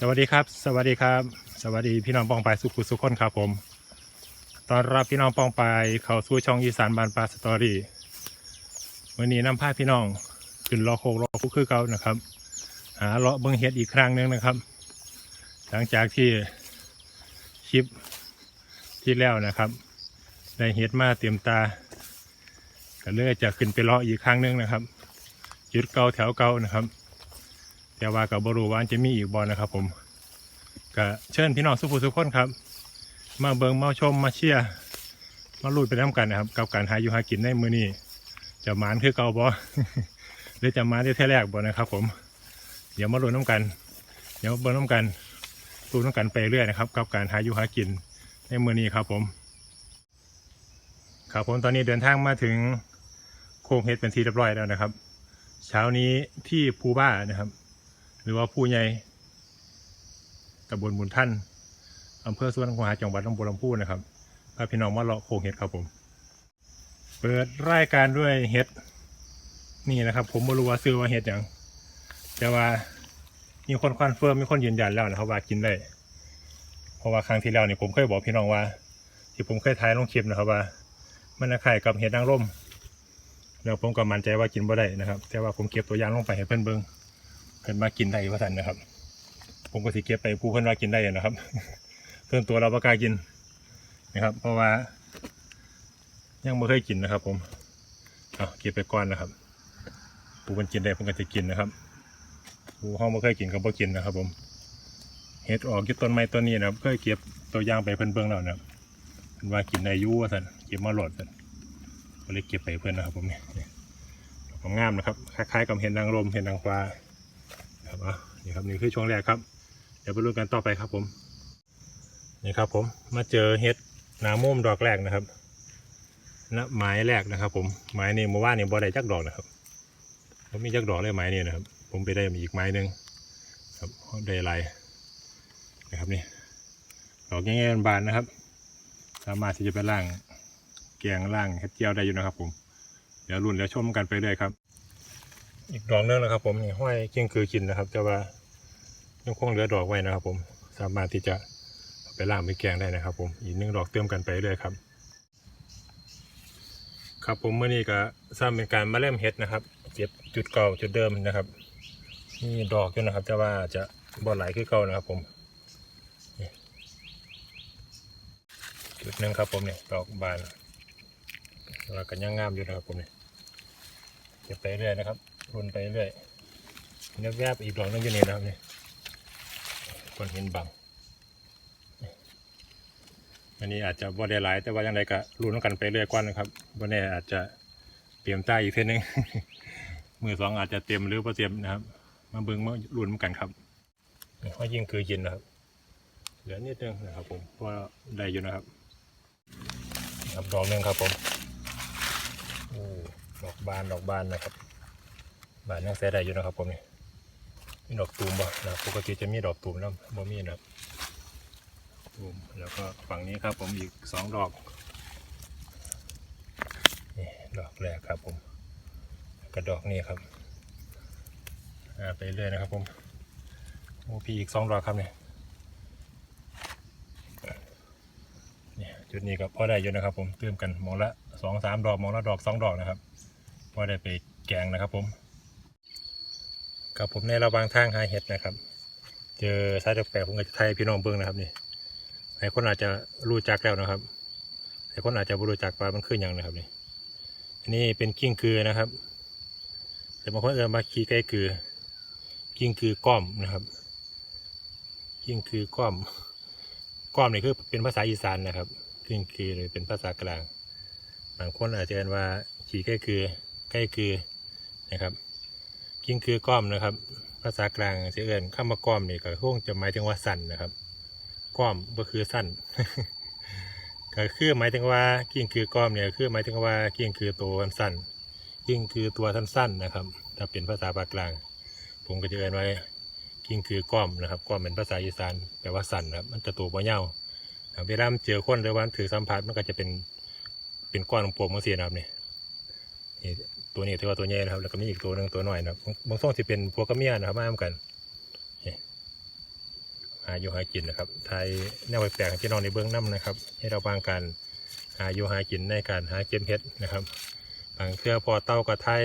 สวัสดีครับ สวัสดีครับ สวัสดีพี่น้องปองปายสุขุสุขคนครับผมตอนรับพี่น้องปองปายเข้าสู่ช่องอีสานบานปลาสตอรี่วันนี้นำพาพี่น้องขึ้นรอโคกรอคุกคือเก่านะครับ หาเลาะเบิ้งเห็ดอีกครั้งหนึงนะครับ หลังจากที่คลิปที่แล้วนะครับได้เห็ดมาเตรียมตาก็เลยจะขึ้นไปเลาะอีกครั้งหนึงนะครับ จุดเก่าแถวเก่านะครับ แต่ว่ากับบรูว่าจะมีอีกบอลนะครับ ผมก็เชิญพี่น้องสุภูสุขคนครับ มาเบิงมาชมมาเชียร์มาลุยไปน้ำกันนะครับ กับการหาอยู่หากินในมือนี้จะมานคือเกาบอหรือจะมาได้เท่าแรกบอนะครับ ผม เดี๋ยวมาลุยน้ำกัน เดี๋ยวมาเบิงน้ำกันลุยน้ำกันไปเรื่อยนะครับ กับการหาอยู่หากินในมือนี้ครับ ผม ครับผมตอนนี้เดินทางมาถึงโค้งเฮ็ดเป็นทีเรียบร้อยแล้วนะครับ เช้านี้ที่ภูบ้านะครับ หรือว่าผู้ใหญ่ตำบลบุญท่านอำเภอสวนขวาจังหวัดลำพูนลำพูนนะครับพาพี่น้องมาเลาะโคงเห็ดครับผม เปิดรายการด้วยเห็ดนี่นะครับ ผมไม่รู้ว่าซื้อว่าเห็ดอย่างแต่ว่ามีคนคอนเฟิร์มมีคนยืนยันแล้วนะครับว่ากินได้เพราะว่าครั้งที่แล้วนี่ผมเคยบอกพี่น้องว่า ที่ผมเคยถ่ายลงคลิปนะครับว่า มันคล้ายกับเห็ดนางร่มแล้วผมก็มั่นใจว่ากินบ่ได้นะครับ แต่ว่าผมเก็บตัวอย่างลงไปให้เพื่อนเบิ่ง พิ่นมากินได้ว่าสันนะครับ ผมก็สิเก็บไปผู้เพิ่นว่ากินได้นะครับ เพิ่นตัวเราประกากินนะครับ เพราะว่า ยังไม่เคยกินนะครับ ผมเอาเก็บไปก่อนนะครับผู้เพิ่นกินได้เพิ่นก็จะกินนะครับผู้ห้องไม่เคยกินก็บ่กินนะครับ ผมเห็ดออกยู่ต้นไม้ต้นนี้นะครับเคยเก็บตัวย่างไปเพิ่นเบิ่งแล้วนะครับเพิ่นว่ากินได้ยู่ว่าสันเก็บมาหลอดสันก็เลยเก็บไปเพิ่นนะครับ ผมเนี่ยเนี่ยดอกงามนะครับ คล้ายๆกับเห็ดนางรมเห็ดนางฟ้า ครับอะนี่ครับนี่คือช่วงแรกครับ เดี๋ยวไปลุ้นกันต่อไปครับผมนี่ครับผมมาเจอเห็ดนามุมดอกแรกนะครับณไม้แรกนะครับ ผมไม้นี่เมื่อวานนี่บ่ได้จักดอกนะครับผมมีจักดอกเลยไม้นี่นะครับ ผมไปได้มาอีกไม้หนึ่งครับได้ลายนะครับนี่ดอกแง่ๆบานนะครับ สามารถที่จะไปล่างแกงล่างเห็ดเจียวได้อยู่นะครับ ผมเดี๋ยวรุ่นแล้วชมกันไปเลยครับ อีกดอกหนึงนะครับ ผมนี่ห้อยเคียงคือกินนะครับแต่ว่ายังคงเหลือดอกไว้นะครับ ผมสามารถที่จะไปล่างไปแกงได้นะครับ ผมอีกหนึ่งดอกเติมกันไปเรื่อยครับ ครับผมเมื่อนี้ก็สร้างเป็นการมาเล่มเห็ดนะครับเก็บจุดเก่าจุดเดิมนะครับนี่ดอกอยู่นะครับ แต่ว่าจะบอดไหลคือเก่านะครับ ผมจุดหนึ่งครับ ผมเนี่ยดอกบานแล้วก็ยังงามอยู่นะครับผมเนี่ยเก็บไปเรื่อยนะครับ รุนไปเรื่อยนื้อแวบอีกดอกนึงอยู่นี่นะครับนี่คนเห็นบังอันนี้อาจจะบ่ได้หลาย แต่ว่ายังไงก็รุนกันไปเรื่อยกว่านะครับบ่แน่อาจจะเตรียมใต้อีกเส้นหนึงมือสองอาจจะเตรียมหรือบ่เตรียมนะครับ มาเบิ่งมารุนกันครับนี่ห้อยยิงคือยินนะครับ เหลือนิดนึงนะครับ ผมเพราะว่าได้อยู่นะครับครับดอกหนึงครับผมโอ้ดอกบานดอกบานนะครับ บานยังใส่ได้อยู่นะครับผมนี่มีดอกตูมบ่นะปกติจะมีดอกตูมแล้วบ่มีนะตูมแล้วก็ฝั่งนี้ครับผมอีกสองดอกนี่ดอกแรกครับผมแล้วก็ดอกนี้ครับอ่าไปเรื่อยนะครับผมโอ้พี่อีกสองดอกครับเนี่ยนี่จุดนี้ก็พอได้อยู่นะครับผมเติมกันมองละสองสามดอกมองละดอกสองดอกนะครับพอได้ไปแกงนะครับผม ครับผมในระหว่างทางหาเห็ดนะครับ เจอสายแปลกๆผมก็จะไทยพี่น้องเบิ้งนะครับนี่หลายคนอาจจะรู้จักแล้วนะครับหลายคนอาจจะไม่รู้จักว่ามันคืออย่างนะครับนี่อันนี้เป็นกิ้งคือนะครับ แต่บางคนเอ่ยมาขี้ใกล้คือ กิ้งคือก้อมนะครับ กิ้งคือก้อม ก้อมนี่คือเป็นภาษาอีสานนะครับ กิ้งคือเลยเป็นภาษากลาง บางคนอาจจะเรียกว่าขี้ใกล้คือใกล้คือนะครับ กิ้งคือก้อมนะครับ ภาษากลางเสียเอินข้ามาก้อมนี่ก็คงจะหมายถึงว่าสั้นนะครับ ก้อมก็คือสั้นก็คือหมายถึงว่ากิ้งคือก้อมเนี่ยคือหมายถึงว่ากิ้งคือตัวสั้นกิ้งคือตัวสั้นๆนะครับ ถ้าเป็นภาษาภาคกลาง ผมก็จะเอินไว้ กิ้งคือก้อมนะครับก้อมเป็นภาษาอีสานแปลว่าสั้นครับมันจะตัวบ่เน่าเวลามันเจอคนหรือว่าถือสัมผัสมันก็จะเป็นเป็นก้อนของผมมันเสียนะครับเนี่ย นี่ตัวนี้ถือว่าตัวใหญ่นะครับ แล้วก็มีอีกตัวหนึ่งตัวหน่อยนะครับบางส่วนที่เป็นพวกกระเมียนะครับมาทำกันหาอยู่หากินนะครับไทยแนวแปลกๆพี่น้องในเบื้องน้ำนะครับ ให้เราบางการหาอยู่หากินในการหาเก็บเห็ดนะครับ บางเทื่อพอเต้ากับไทย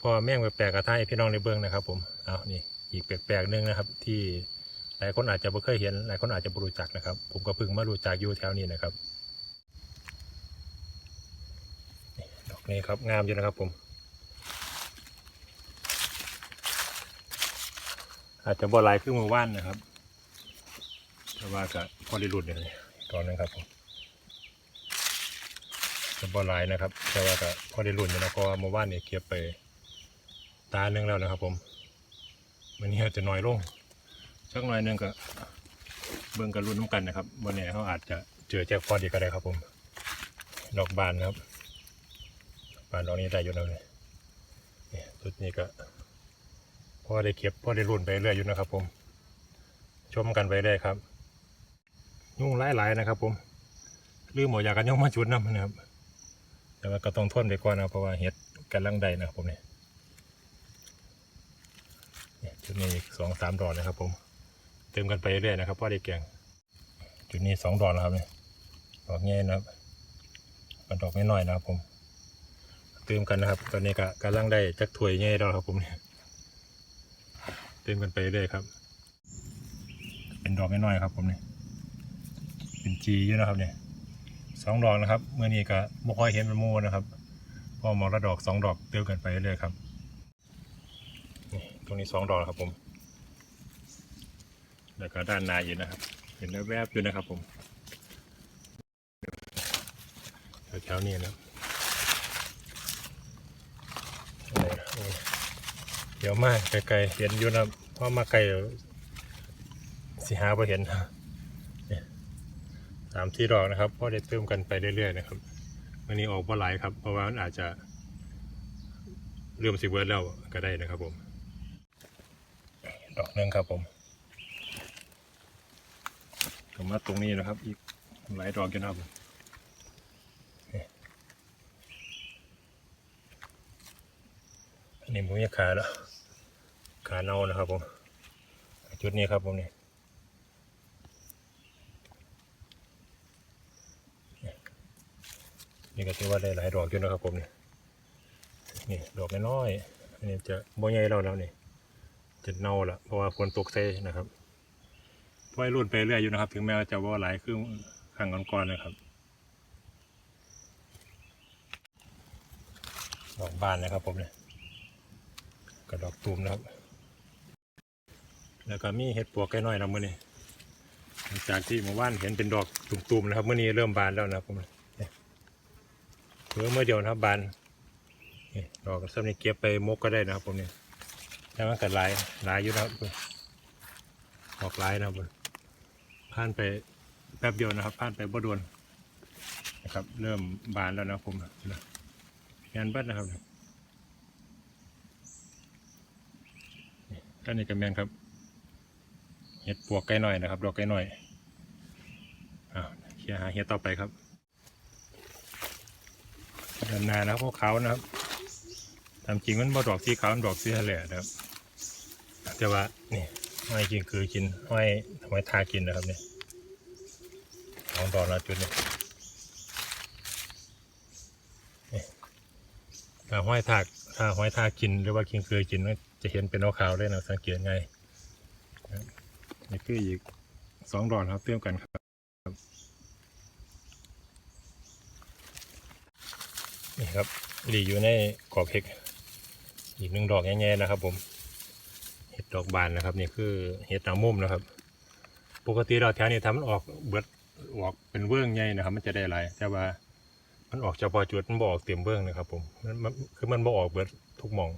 พอแม่งแปลกๆกับไทยพี่น้องในเบื้องนะครับ ผมเอานี่อีกแปลกๆหนึงนะครับ ที่หลายคนอาจจะไม่เคยเห็นหลายคนอาจจะไม่รู้จักนะครับ ผมก็เพิ่งมารู้จักอยู่แถวนี้นะครับ นี่ครับงามอยู่นะครับผม อาจจะบ่ลายขึ้นมือว่านนะครับแต่ว่าก็พอได้รุ่นเนี่ยตอนนั้นครับผมจะบ่ลายนะครับ แต่ว่าก็พอด้รุ่นอยู่นะเพราะว่าเมื่อวานเนี่ยเก็บไปตาหนึ่งแล้วนะครับ ผมวันนี้อาจจะน้อยลงสักหน่อยนึงก็เบิ่งกันรุ่นน้ำกันนะครับวันนี้เขาอาจจะเจอแจ็คพอตอีกก็ได้ครับผม ดอกบานนะครับานดอกนี้ได้อยู่แล้วเนี่ยนี่จุดนี้ก็พอได้เก็บพอได้รุ่นไปเรื่อยอยู่นะครับ ผม ชมกันไปได้ครับ ยุ่งหลายๆนะครับ ผมลืมหมอยากกันยุ่งมาจุดน้ำนะครับ แต่ว่าก็ต้องทนไปก่อนนะเพราะว่าเห็ดกันลังใดนะครับผมเนี่ยจุดนี้อีกสองสามดอกนะครับ ผม เติมกันไปเรื่อยนะครับพ่อได้แกงจุดนี้สองดอกนะครับเนี่ยดอกเงี้ยนะครับมันดอกไม่น้อยนะครับผม เติมกันนะครับ ตอนนี้ก็กำลังได้จักถ้วยเงี้ยแล้วครับผมเนี่ยเติมกันไปเรื่อยครับ เป็นดอกน้อยๆครับผมเนี่ยเป็นจีอยู่นะครับเนี่ยสองดอกนะครับเมื่อนี้ก็บ่ค่อยเห็นเป็นมูนะครับพอหมอกระดอกสองดอกเติมกันไปเรื่อยครับนี่ตรงนี้สองดอกครับผม แล้วก็ด้านในอยู่นะครับ เห็นแวบๆอยู่นะครับผมแถวๆนี้นะอะไรนะโอ้ย เดี๋ยวมาไกลๆเห็นอยู่นะพราะมาไกลเดี๋ยวสิหาพอเห็นสามที่ดอกนะครับพราะได้เติมกันไปเรื่อยๆนะครับวันนี้ออกมาหลายครับ เพราะว่ามันอาจจะเริ่มสิเวิร์ดแล้วก็ได้นะครับผม ดอกนึงครับผมก็มาตรงนี้นะครับ อีกหลายดอกกันนะครับนี่อันนี้ผมจะขาแล้ว ขาเน่านะครับผมจุดนี้ครับผมนี่นี่ก็ถือว่าได้หลายดอกอยู่นะครับผมนี่นี่ดอกน้อยๆอันนี้จะบ่ใหญ่แล้วแล้วนี่จะเน่าละเพราะว่าฝนตกเซนะครับไว้รุ่นไปเรื่อยอยู่นะครับ ถึงแม้ว่าจะว่าหลายคือข้างก่อนๆนะครับดอกบานนะครับผมเนี่ยกระดอกตูมนะครับ แล้วก็มีเห็ดปวกแก่น้อยนะมื่อนี้หลังจากที่เมื่อวานเห็นเป็นดอกตุ่มๆนะครับมื่อนี้เริ่มบานแล้วนะผมเนี่ยเพิ่งเมื่อเดียวนะครับบานดอกสำนี้เก็บไปมกก็ได้นะครับผมเนี่ยแล้วมันก็หลายหลายอยู่นะครับดอกหลายนะครับผมผ่านไปแป๊บเดียวนะครับผ่านไปบ่โดนนะครับ เริ่มบานแล้วนะผมนะงานบัดนะครับก็นี่ก็แมนครับ เห็ดปวกไก่หน่อยนะครับ ดอกไก่หน่อยอ้าวเคลียหาเห็ดต่อไปครับด้านหน้านะครับพวกเขาวนะครับตามจริงมันบ่ดอกสีขาวมันดอกสีทะเลนะครับแต่ว่านี่ห้อยกินคือกินห้อยห้อยทากินนะครับเนี่ยสองดอกละจุดนี้นี่ถ้าห้อยทากถ้าห้อยทากินหรือว่ากินคือกินมันจะเห็นเป็นขาวๆเลยนะสังเกตไง นี่คืออีกสองดอกครับเติมกันครับนี่ครับหลีอยู่ในกรอบเห็ดอีกหนึ่งดอกแง่ๆนะครับ ผมเห็ดดอกบานนะครับนี่คือเห็ดหนามุมนะครับ ปกติเราแถวนี้ทำมันออกเบิดออกเป็นเบื้องใหญ่นะครับ มันจะได้หลายแต่ว่ามันออกเฉพาะจุดมันบอกเต็มเบื้องนะครับ ผมมันคือมันบอออกเบิดทุกมอง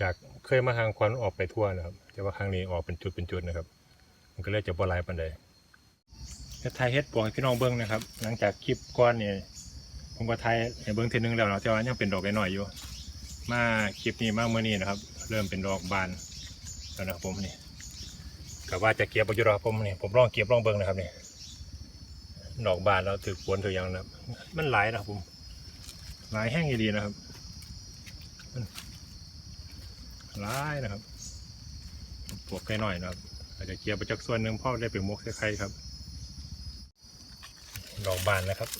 จากเคยมาทางควันออกไปทั่วนะครับ แต่ว่าครั้งนี้ออกเป็นจุดเป็นจุดนะครับ มันก็เลยจะบ่หลายปันใดเฮ็ดไทยเฮ็ดปวกพี่น้องเบิ้งนะครับ หลังจากคลิปก้อนเนี่ยผมก็ไทยให้เบิ้งทีนึงแล้วเนาะแต่ว่ายังเป็นดอกน้อยอยู่ มาคลิปนี้มาเมื่อนี้นะครับ เริ่มเป็นดอกบานแล้วนะครับผมนี่ก็ว่าจะเก็บอยู่รอผมนี่ผมลองเก็บลองเบิ้งนะครับนี่ดอกบานแล้วถือฝนถือหยังนะครับ มันหลายนะครับผมหลายแห้งดีนะครับร้ายนะครับปวกไก่หน่อยนะครับ อาจจะเกี่ยวไปจากส่วนหนึ่งพ่อได้เป็นมกใส่ไข่ครับ ดอกบานนะครับ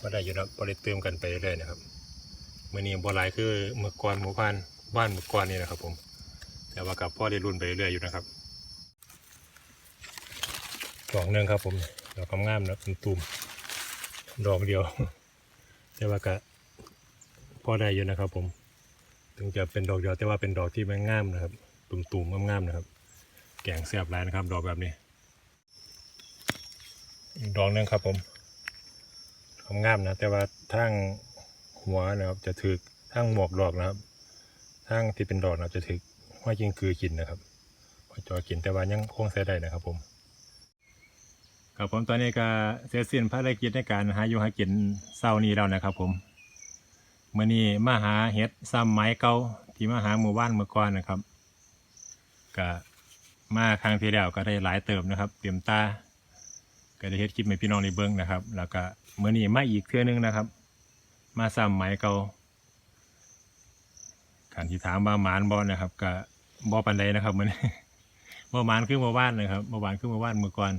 ก็ได้อยู่นะพอได้เติมกันไปเรื่อยๆนะครับเมื่อนี้บัวลายคือเมื่อก่อนหมู่บ้านบ้านเมื่อก่อนนี่นะครับ ผม แต่ว่ากับพ่อได้รุ่นไปเรื่อยๆอยู่นะครับดอกหนึ่งครับผมดอกงามๆนะเป็นตุ่มดอกเดียว แต่ว่าก็พ่อได้อยู่นะครับ ผม ถึงจะเป็นดอกเดียวแต่ว่าเป็นดอกที่มันงามนะครับ ตุ่มๆงามๆนะครับ แกงเสียบแลายนะครับ ดอกแบบนี้ อีกดอกนึงครับผมทำงามนะ แต่ว่าทั้งหัวนะครับ จะถือทั้งหมวกดอกนะครับทั้งที่เป็นดอกนะครับจะถือห้อยจิงคือกินนะครับห้อยจอกินแต่ว่ายังคงใช้ได้นะครับผมครับผมตอนนี้ก็เสร็จสิ้นภารกิจในการหาอยู่หากินเศร้านี้แล้วนะครับ ผมเมื่อนี้มาหาเห็ดซ้ำไม้เก่าที่มาหาหมู่บ้านเมื่อก่อนนะครับก็ มาครั้งที่แล้วก็ได้หลายเติมนะครับ เตรียมตาก็ได้เฮ็ดคลิปให้พี่น้องได้เบิ่งนะครับ แล้วก็เมื้อนี้มาอีกเทื่อนึงนะครับ มาซ้ำไหมเก่าการที่ถามว่าหมานบ่นะครับก็บ่ปานใดนะครับมื้อนี้บ่หมานคือเมื่อวานนะครับเมื่อวานคือเมื่อวานเมื่อก่อน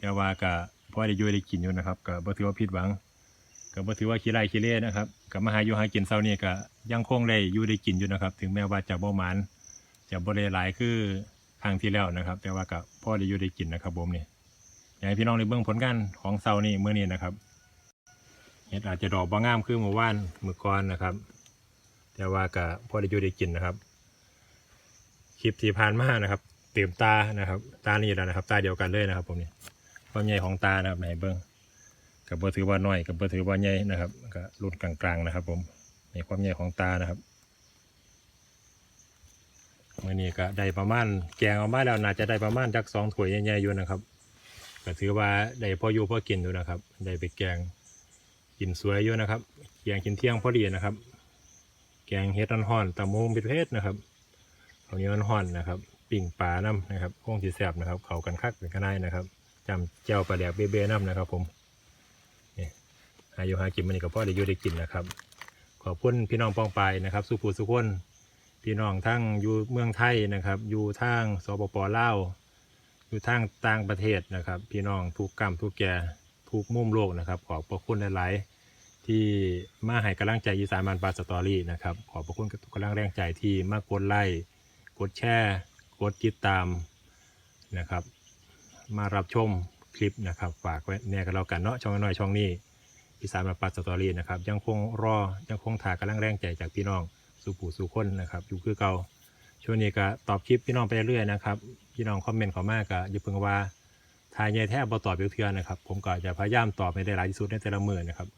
แต่ว่าก็พอได้ยู่ได้กินอยู่นะครับก็บ่ถือว่าผิดหวังก็บ่ถือว่าขี้ไร่ขี้เล่นะครับก็มาหาอยู่หากินเช้านี้ก็ยังคงได้อยู่ได้กินอยู่นะครับ ถึงแม้ว่าจะบ่หมานจะบ่ได้หลายคือ ครั้งที่แล้วนะครับ แต่ว่าก็พอได้อยู่ได้กินนะครับผมนี่อยากให้พี่น้องได้เบิ่งผลงานของเซานี่เมื่อนี้นะครับเห็ดอาจจะดอกบางงามคือเมื่อวานเมื่อก่อนนะครับ แต่ว่าก็พอได้อยู่ได้กินนะครับ คลิปที่ผ่านมานะครับเตรียมตานะครับ ตานี่แล้วนะครับ ตาเดียวกันเลยนะครับ ผมนี่ความใหญ่ของตานะครับไหนเบิ่งกับเบอถือว่าน้อยกับเบอถือว่าใหญ่นะครับก็รุ่นกลางๆนะครับ ผมในความใหญ่ของตานะครับ มื่อนี้ก็ได้ประมาณแกงออกมาแล้วน่าจะได้ประมาณจักสองถ้วยใหญ่ๆอยู่นะครับก็ถือว่าได้พออยู่พอกินอยู่นะครับ ได้ไปแกงกินสวยอยู่นะครับแกงกินเที่ยงพอดีนะครับ แกงเฮ็ดห่อนๆตำมงเป็นเพชรนะครับเขาเนี้ห่อนๆนะครับปิ่งปลาน้ำนะครับคงสีแสบนะครับ เขากันคักเป็นกันได้นะครับจำเจ้าปลาแดกเบ้ๆน้ำนะครับ ผมนี่อายุหากินมันนี่ก็พ่อได้อยู่ได้กินนะครับ ขอบคุณพี่น้องป้องไปนะครับ สุภูสุคน พี่น้องทั้งอยู่เมืองไทยนะครับ อยู่ทางสปปลาวอยู่ทางต่างประเทศนะครับ พี่น้องทุกกรรมทุกแก่ทุกมุมโลกนะครับ ขอบพระคุณหลายๆที่มาให้กำลังใจอีสานมันปาสตอรี่นะครับ ขอบพระคุณทุกกำลังแรงใจที่มากดไลค์กดแชร์กดติดตามนะครับ มารับชมคลิปนะครับ ฝากไว้แน่กันแล้วกันเนาะช่องน้อยช่องนี้อีสานมันปลาสตอรี่นะครับ ยังคงรอยังคงถ่ายกำลังแรงใจจากพี่น้อง สู่ผู้สู่คนนะครับอยู่คือเก่าช่วงนี้ก็ตอบคลิปพี่น้องไปเรื่อยๆนะครับพี่น้องคอมเมนต์เขามากก็อย่าเพิ่งว่าทายใหญ่แทบบ่ตอบเทือๆนะครับ ผมก็จะพยายามตอบให้ได้หลายที่สุดในแต่ละมือนะครับ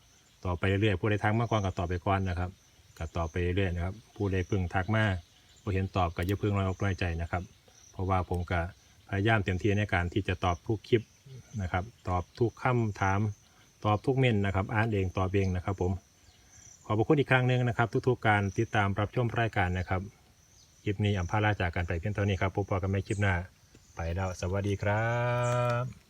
ตอบไปเรื่อยๆผู้ใดทักมาก่อนก็ตอบไปก่อนนะครับก็ตอบไปเรื่อยๆนะครับผู้ใดพิ่งทักมาผู้เห็นตอบก็อย่าเพิ่งรอยอกน้อยใจนะครับ เพราะว่าผมก็พยายามเต็มที่ในการที่จะตอบทุกคลิปนะครับ ตอบทุกคำถาม ตอบทุกเมนนะครับ อ่านเองตอบเองนะครับผม ขอบพระคุณอีกครั้งหนึ่งนะครับ ทุกๆการติดตามรับชมรายการนะครับคลิปนี้อัมพาราจากการไปเพียงเท่านี้ครับพบกันใหม่คลิปหน้า ไปแล้วสวัสดีครับ